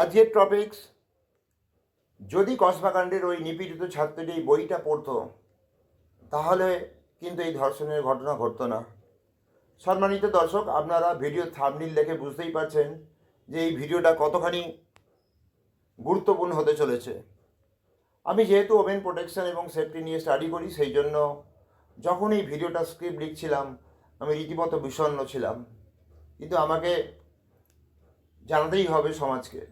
আজকের টপিকস যদি কসবাকাণ্ডের ওই নিপীড়িত ছাত্রটি এই বইটা পড়তো, তাহলে কিন্তু এই ধর্ষণের ঘটনা ঘটতো না। সম্মানিত দর্শক, আপনারা ভিডিও থামনিল দেখে বুঝতেই পারছেন যে এই ভিডিওটা কতখানি গুরুত্বপূর্ণ হতে চলেছে। আমি যেহেতু ওমেন প্রোটেকশন এবং সেফটি নিয়ে স্টাডি করি, সেই জন্য যখন এই ভিডিওটা স্ক্রিপ্ট লিখছিলাম, আমি রীতিমতো বিষণ্ণ ছিলাম। কিন্তু আমাকে জানাতেই হবে সমাজকে।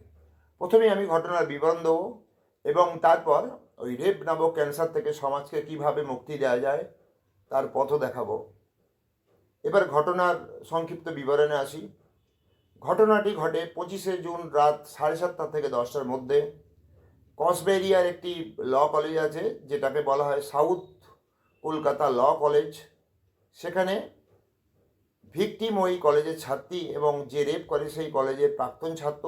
প্রথমে আমি ঘটনার বিবরণ দেবো এবং তারপর ওই রেপ নামক ক্যান্সার থেকে সমাজকে কীভাবে মুক্তি দেওয়া যায় তার পথও দেখাবো। এবার ঘটনার সংক্ষিপ্ত বিবরণে আসি। ঘটনাটি ঘটে পঁচিশে জুন রাত সাড়ে সাতটা থেকে দশটার মধ্যে। কসবেরিয়ার একটি ল কলেজ আছে, যেটাকে বলা হয় সাউথ কলকাতা ল কলেজ। সেখানে ভিকটিম ওই কলেজের ছাত্রী এবং যে রেপ করে সেই কলেজের প্রাক্তন ছাত্র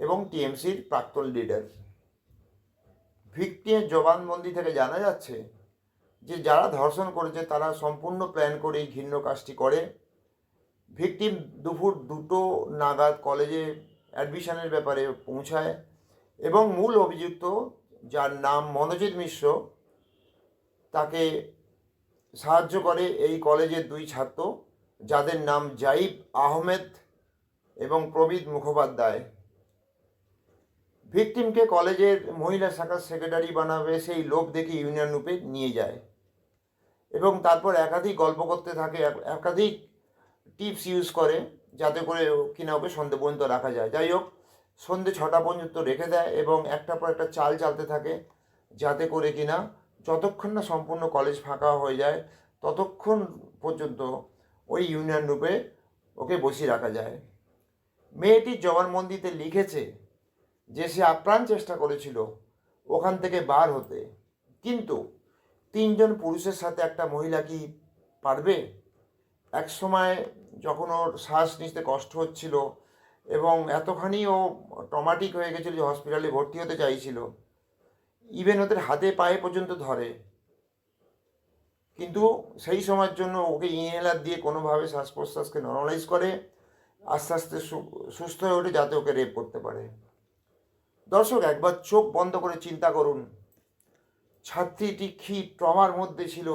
এবং টিএমসির প্রাক্তন লিডার ভিকটিমের জবানবন্দি থেকে জানা যাচ্ছে যে, যারা ধর্ষণ করেছে, তারা সম্পূর্ণ প্ল্যান করে এই ঘৃণ্য কাজটি করে। ভিকটিম দুপুর দুটো নাগাদ কলেজে অ্যাডমিশনের ব্যাপারে পৌঁছায় এবং মূল অভিযুক্ত, যার নাম মনোজিৎ মিশ্র, তাকে সাহায্য করে এই কলেজের দুই ছাত্র, যাদের নাম জাইব আহমেদ এবং প্রবীদ মুখোপাধ্যায়। ভিকটিমকে কলেজের মহিলা শাখার সেক্রেটারি বানাবে, সেই লোভ দেখে ইউনিয়ন রূপে নিয়ে যায়। এবং তারপর একাধিক গল্প করতে থাকে একাধিক টিপস ইউজ করে, যাতে করে কিনা ওকে সন্ধে পর্যন্ত রাখা যায়। যাই হোক সন্ধে ছটা পর্যন্ত রেখে দেয় এবং একটা পর একটা চাল চালতে থাকে, যাতে করে কিনা যতক্ষণ না সম্পূর্ণ কলেজ ফাঁকা হয়ে যায়, ততক্ষণ পর্যন্ত ওই ইউনিয়ন রূপে ওকে বসিয়ে রাখা যায়। মেয়েটির জবানবন্দিতে লিখেছে যে সে আপ্রাণ চেষ্টা করেছিল ওখান থেকে বার হতে। কিন্তু তিনজন পুরুষের সাথে একটা মহিলা কি পারবে? এক সময় যখন ওর শ্বাস নিতে কষ্ট হচ্ছিল এবং এতখানি ও টমাটিক হয়ে গেছিল যে হসপিটালে ভর্তি হতে চাইছিল ইভেন ওদের হাতে পায়ে পর্যন্ত ধরে। কিন্তু সেই সময়ের জন্য ওকে ইনহেলার দিয়ে কোনোভাবে শ্বাস প্রশ্বাসকে নর্মালাইজ করে, আস্তে আস্তে সুস্থ হয়ে ওঠে যাতে ওকে রেপ করতে পারে। দর্শক, একবার চোখ বন্ধ করে চিন্তা করুন। ছাত্রীটি কি ট্রমার মধ্যে ছিল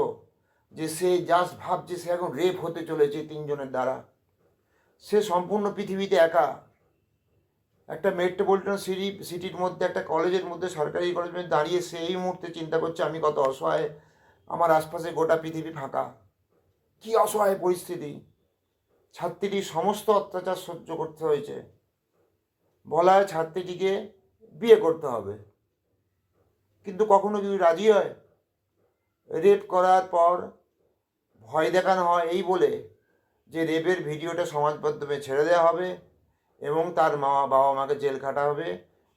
যে সে জাস্ট ভাবছে সে এখন রেপ হতে চলেছে তিনজনের দ্বারা? সে সম্পূর্ণ পৃথিবীতে একা। একটা মেট্রোপলিটন সিটি সিটির মধ্যে, একটা কলেজের মধ্যে, সরকারি কলেজের মধ্যে দাঁড়িয়ে সে এই মুহূর্তে চিন্তা করছে, আমি কত অসহায়, আমার আশপাশে গোটা পৃথিবী ফাঁকা। কি অসহায় পরিস্থিতি। ছাত্রীটির সমস্ত অত্যাচার সহ্য করতে হয়েছে। বলা হয় ছাত্রীটিকে বিয়ে করতে হবে। কিন্তু কখনো যদি রাজি হয় রেপ করার পর ভয় দেখানো হয় এই বলে যে রেপের ভিডিওটা সমাজ মাধ্যমে ছেড়ে দেওয়া হবে এবং তার মা বাবা মাকে জেল খাটা হবে,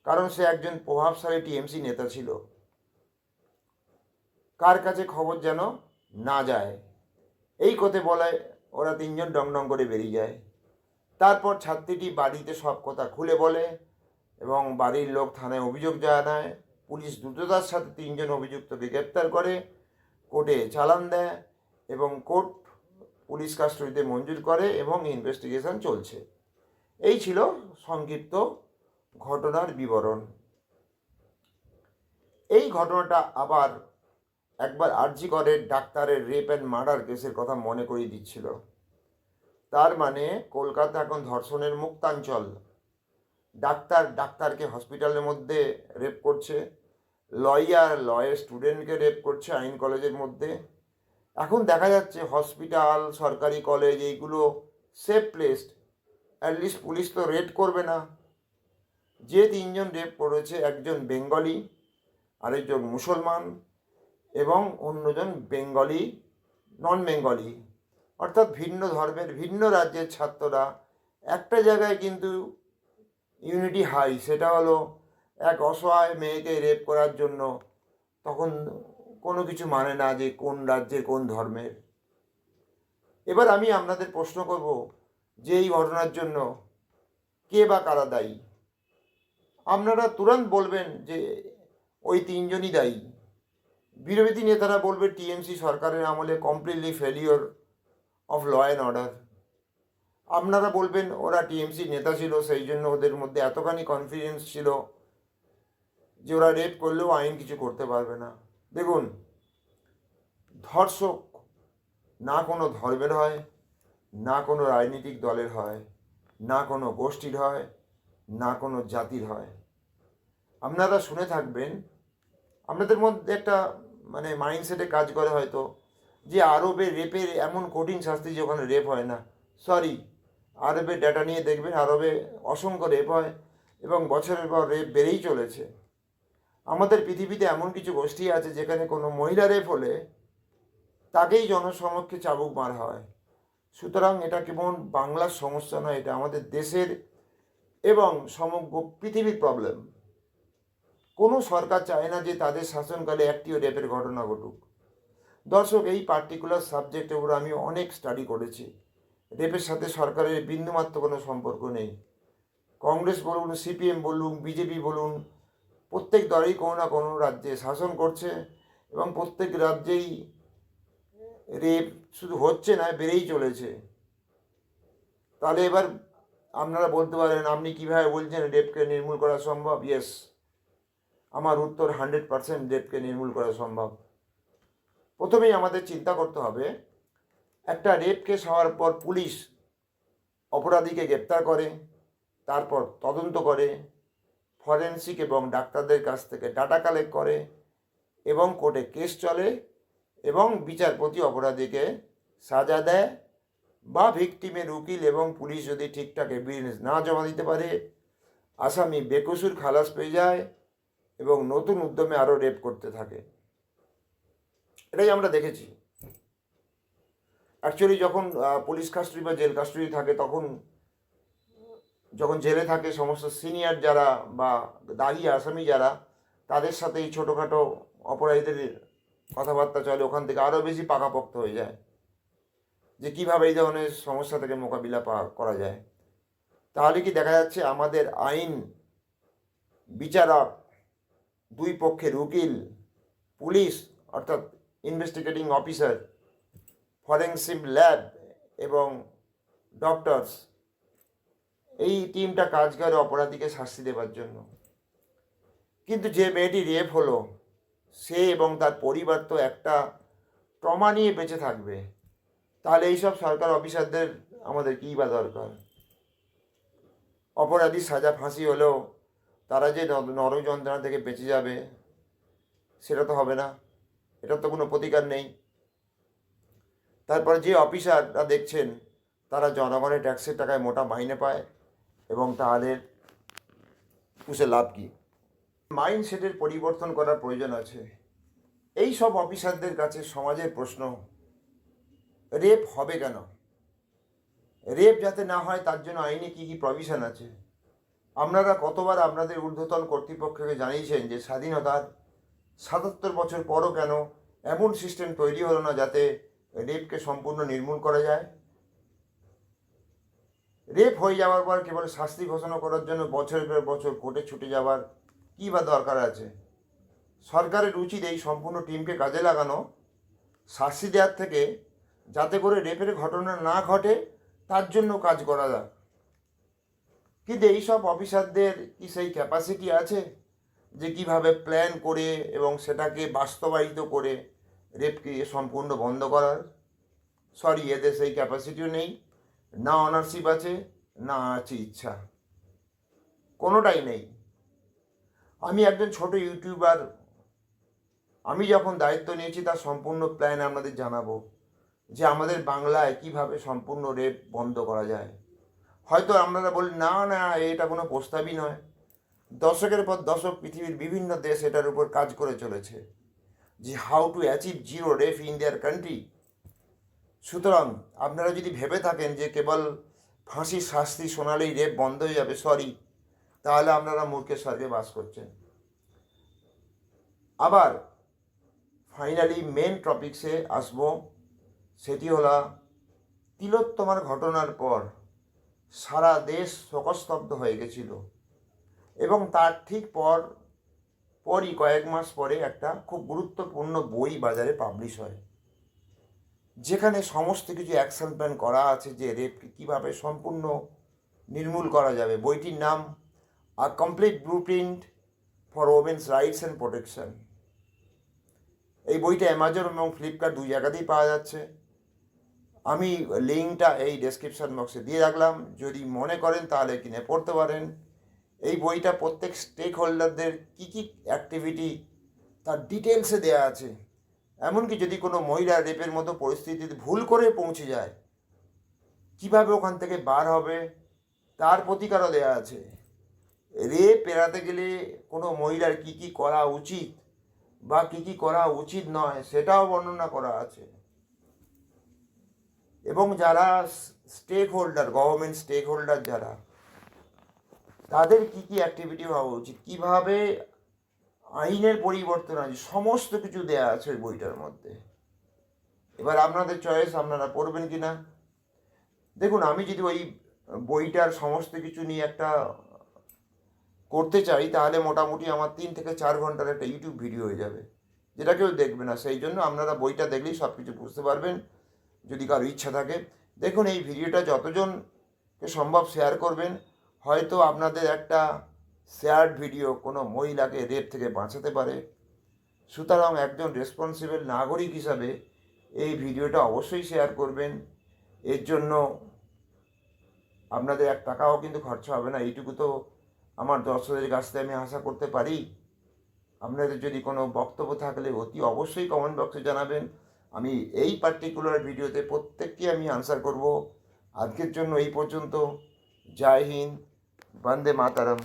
কারণ সে একজন প্রভাবশালী টিএমসি নেতা ছিল। কার কাছে খবর যেন না যায়? এই কথা বলায় ওরা তিনজন ডং ডং করে বেরিয়ে যায়। তারপর ছাত্রীটি বাড়িতে সব কথা খুলে বলে এবং বাড়ির লোক থানায় অভিযোগ জানায়, পুলিশ দ্রুততার সাথে তিনজন অভিযুক্তকে গ্রেপ্তার করে, কোর্টে চালান দেয় এবং কোর্ট পুলিশ কাস্টডিতে মঞ্জুর করে এবং ইনভেস্টিগেশন চলছে। এই ছিল সংক্ষিপ্ত ঘটনার বিবরণ। এই ঘটনাটা আবার একবার আরজি করে ডাক্তারের রেপ অ্যান্ড মার্ডার কেসের কথা মনে করিয়ে দিচ্ছিল। তার মানে কলকাতা এখন ধর্ষণের মুক্তাঞ্চল। ডাক্তার, ডাক্তারকে হসপিটালের মধ্যে রেপ করছে লয়ার লয়ের স্টুডেন্টকে রেপ করছে আইন কলেজের মধ্যে। এখন দেখা যাচ্ছে হসপিটাল সরকারি কলেজ এইগুলো safe placed at least police তো রেড করবে না। যে তিনজন রেপ করেছে, একজন বেঙ্গলি, আরেকজন মুসলমান এবং অন্যজন বেঙ্গলি নন বেঙ্গলি অর্থাৎ ভিন্ন ধর্মের, ভিন্ন রাজ্যের ছাত্ররা একটা জায়গায় কিন্তু ইউনিটি হাই সেটা হলো এক অসহায় মেয়েকে রেপ করার জন্য। তখন কোনো কিছু মানে না যে কোন রাজ্যের কোন ধর্মের। এবার আমি আপনাদের প্রশ্ন করব যে এই ঘটনার জন্য কে বা কারা দায়ী? আপনারা তুরন্ত বলবেন যে ওই তিনজনই দায়ী। বিরোধী নেতারা বলবে টিএমসি সরকারের আমলে completely failure of law and order আপনারা বলবেন, ওরা টিএমসি নেতা ছিল, সেই জন্য ওদের মধ্যে এতখানি কনফিডেন্স ছিল যে ওরা রেপ করলেও আইন কিছু করতে পারবে না। দেখুন, ধর্ষক না কোনো ধর্মের হয়, না কোনো রাজনৈতিক দলের হয়, না কোনো গোষ্ঠীর হয়, না কোনো জাতির হয়। আপনারা শুনে থাকবেন, আপনাদের মধ্যে একটা মানে মাইন্ডসেটে কাজ করে হয়তো, যে আরবে রেপের এমন কঠিন শাস্তি যে ওখানে রেপ হয় না। সরি আরবের ডেটা নিয়ে দেখবেন, আরবে অসংখ্য রেপ হয় এবং বছরের পর রেপ বেড়েই চলেছে। আমাদের পৃথিবীতে এমন কিছু গোষ্ঠী আছে যেখানে কোনো মহিলা রেপ হলে তাকেই জনসমক্ষে চাবুক মারা হয়। সুতরাং এটা কেমন বাংলার সমস্যা নয়, এটা আমাদের দেশের এবং সমগ্র পৃথিবীর প্রবলেম কোনো সরকার চায় না যে তাদের শাসনকালে একটিও রেপের ঘটনা ঘটুক। দর্শক, এই পার্টিকুলার সাবজেক্টের উপর আমি অনেক স্টাডি করেছি। রেপের সাথে সরকারের বিন্দুমাত্র কোনো সম্পর্ক নেই। কংগ্রেস বলুন, সিপিএম বলুন, বিজেপি বলুন, প্রত্যেক দলই কোনো না কোনো রাজ্যে শাসন করছে এবং প্রত্যেক রাজ্যেই রেপ শুধু হচ্ছে না, বেড়েই চলেছে। তাহলে এবার আপনারা বলতে পারেন, আপনি কীভাবে বলছেন রেপকে নির্মূল করা সম্ভব? ইয়েস আমার উত্তর হান্ড্রেড পারসেন্ট রেপকে নির্মূল করা সম্ভব। প্রথমেই আমাদের চিন্তা করতে হবে একটা রেপ কেস হওয়ার পর পুলিশ অপরাধীকে গ্রেপ্তার করে, তারপর তদন্ত করে ফরেন্সিক এবং ডাক্তারদের কাছ থেকে ডাটা কালেক্ট করে এবং কোর্টে কেস চলে এবং বিচারপতি অপরাধীকে সাজা দেয় বা ভিকটিমের উকিল এবং পুলিশ যদি ঠিকঠাক এভিডেন্স না জমা দিতে পারে, আসামি বেকসুর খালাস পেয়ে যায় এবং নতুন উদ্যমে আরও রেপ করতে থাকে। এটাই আমরা দেখেছি। অ্যাকচুয়ালি যখন পুলিশ কাস্টডি বা জেল কাস্টডি থাকে, তখন যখন জেলে থাকে, সমস্ত সিনিয়র যারা বা দায়ী আসামি যারা, তাদের সাথে এই ছোটোখাটো অপরাধীদের কথাবার্তা চলে, ওখান থেকে আরও বেশি পাকাপোক্ত হয়ে যায়। যে কীভাবে এই ধরনের সমস্যা থেকে মোকাবিলা করা যায়। তাহলে কি দেখা যাচ্ছে, আমাদের আইন বিচারক, দুই পক্ষের উকিল, পুলিশ, অর্থাৎ ইনভেস্টিগেটিং অফিসার ফরেন্সিক ল্যাব এবং ডক্টরস, এই টিমটা কাজ করে অপরাধীকে শাস্তি দেওয়ার জন্য। কিন্তু যে মেয়েটি রেপ হলো, সে এবং তার পরিবার তো একটা ট্রমা নিয়ে বেঁচে থাকবে। তাহলে এইসব সরকার অফিসারদের আমাদের কী বা দরকার? অপরাধী সাজা ফাঁসি হলেও তারা যে নরক যন্ত্রণা থেকে বেঁচে যাবে, সেটা তো হবে না। এটার তো কোনো প্রতিকার নেই। তারপরে যে অফিসাররা দেখছেন, তারা জনগণের ট্যাক্সের টাকায় মোটা মাইনে পায় এবং তাদের পুষে লাভ কী? মাইন্ডসেটের পরিবর্তন করার প্রয়োজন আছে। এই সব অফিসারদের কাছে সমাজের প্রশ্ন, রেপ হবে কেন? রেপ যাতে না হয়, তার জন্য আইনে কী কী প্রভিশন আছে? আপনারা কতবার আপনাদের ঊর্ধ্বতন কর্তৃপক্ষকে জানিয়েছেন যে স্বাধীনতার সাতাত্তর বছর পরও কেন এমন সিস্টেম তৈরি হলো না যাতে রেপকে সম্পূর্ণ নির্মূল করা যায়। রেপ হয়ে যাওয়ার পর কেবল শাস্তি ঘোষণা করার জন্য বছরের পর বছর কোর্টে ছুটে যাওয়ার কী বা দরকার আছে? সরকারের উচিত এই সম্পূর্ণ টিমকে কাজে লাগানো। শাস্তি দেওয়ার থেকে যাতে করে রেপের ঘটনা না ঘটে, তার জন্য কাজ করা যায় কিন্তু এইসব অফিসারদের কি সেই ক্যাপাসিটি আছে? যে কীভাবে প্ল্যান করে এবং সেটাকে বাস্তবায়িত করে রেপকে সম্পূর্ণ বন্ধ করার। সরি এদের সেই ক্যাপাসিটিও নেই। না অনারশিপ আছে, না আছে ইচ্ছা। কোনোটাই নেই। আমি একজন ছোট ইউটিউবার আমি যখন দায়িত্ব নিয়েছি, তার সম্পূর্ণ প্ল্যান আপনাদের জানাব যে আমাদের বাংলায় কীভাবে সম্পূর্ণ রেপ বন্ধ করা যায়। হয়তো আপনারা বলেন না না, এটা কোনো প্রস্তাবই নয়। দশকের পর দশক পৃথিবীর বিভিন্ন দেশ এটার উপর কাজ করে চলেছে। যে how to achieve zero rape in their country সুতরাং আপনারা যদি ভেবে থাকেন যে কেবল ফাঁসির শাস্তি শোনালেই রেপ বন্ধ হয়ে যাবে সরি তাহলে আপনারা মূর্খের স্বর্গে বাস করছেন। আবার ফাইনালি মেন টপিক্সে আসব, সেটি হলো তিলোত্তমার ঘটনার পর সারা দেশ শোকস্তব্ধ হয়ে গেছিল এবং তার ঠিক পর পরই কয়েক মাস পরে একটা খুব গুরুত্বপূর্ণ বই বাজারে পাবলিশ হয়। যেখানে সমস্ত কিছু অ্যাকশন প্ল্যান করা আছে যে রেপকে কীভাবে সম্পূর্ণ নির্মূল করা যাবে। বইটির নাম a complete blueprint for women's rights and protection এই বইটা অ্যামাজন এবং ফ্লিপকার্ট দুই জায়গাতেই পাওয়া যাচ্ছে। আমি লিঙ্কটা এই ডেসক্রিপশন বক্সে দিয়ে রাখলাম। যদি মনে করেন তাহলে কিনে পড়তে পারেন। এই বইটা প্রত্যেক স্টেক হোল্ডারদের কী কী অ্যাক্টিভিটি তার ডিটেলসে দেওয়া আছে। এমনকি যদি কোনো মহিলা রেপের মতো পরিস্থিতিতে ভুল করে পৌঁছে যায়, কীভাবে ওখান থেকে বার হবে, তার প্রতিকারও দেওয়া আছে। রেপ এড়াতে গেলে কোনো মহিলার কি কি করা উচিত বা কি কি করা উচিত নয়, সেটাও বর্ণনা করা আছে। এবং যারা stakeholder government stakeholder যারা তাদের কি কি অ্যাক্টিভিটি হওয়া উচিত? কীভাবে আইনের পরিবর্তন আছে সমস্ত কিছু দেয়া আছে ওই বইটার মধ্যে। এবার আপনাদের চয়েস আপনারা পড়বেন কি না দেখুন, আমি যদি ওই বইটার সমস্ত কিছু নিয়ে একটা করতে চাই, তাহলে মোটামুটি আমার তিন থেকে চার ঘণ্টার একটা ইউটিউব ভিডিও হয়ে যাবে, যেটা কেউ দেখবে না। সেই জন্য আপনারা বইটা দেখলেই সব কিছু বুঝতে পারবেন, যদি কারও ইচ্ছা থাকে। দেখুন, এই ভিডিওটা যতজনকে সম্ভব শেয়ার করবেন হয়তো আপনাদের একটা শেয়ার্ড ভিডিও কোনো মহিলাকে রেপ থেকে বাঁচাতে পারে। সুতরাং একজন রেসপন্সিবল নাগরিক হিসাবে এই ভিডিওটা অবশ্যই শেয়ার করবেন। এর জন্য আপনাদের এক টাকাও কিন্তু খরচা হবে না। এইটুকু তো আমার দর্শকদের কাছ থেকে আমি আশা করতে পারি। আপনাদের যদি কোনো বক্তব্য থাকলে অতি অবশ্যই কমেন্ট বক্সে জানাবেন। আমি এই পার্টিকুলার ভিডিওতে প্রত্যেককে আমি আনসার করব। আজকের জন্য এই পর্যন্ত। জয় হিন্দ। वंदे मातरम।